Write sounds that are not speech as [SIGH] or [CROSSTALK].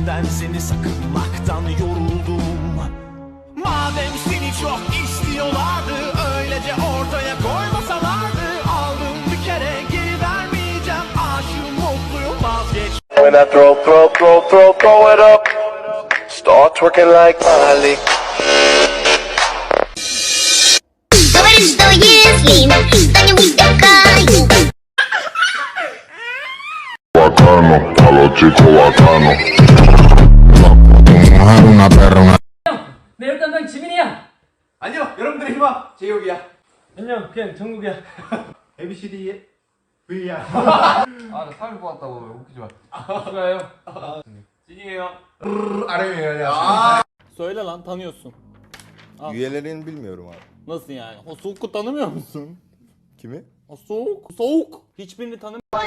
yüzünden seni sakınmaktan yoruldum Madem seni çok istiyorlardı Öylece ortaya koymasalardı Aldım bir kere geri vermeyeceğim Aşığım mutluyum vazgeç When I throw, throw, throw, throw, throw it up. Start twerking like Miley. Говорит, что если кто-нибудь такая bacano, a los chicos 안녕 여러분들의 희망 제이홉이야 안녕, 그냥 정국이야. ABCD [LAUGHS] V야 아나 3일 뽑았다고 웃기지 마 좋아요. 찐이에요 아래미야 Söyle lan tanıyorsun. Üyelerini bilmiyorum abi. Nasıl yani? O soğuku tanımıyor musun? Kimi? O soğuk. Soğuk. Hiçbirini tanım. Ой,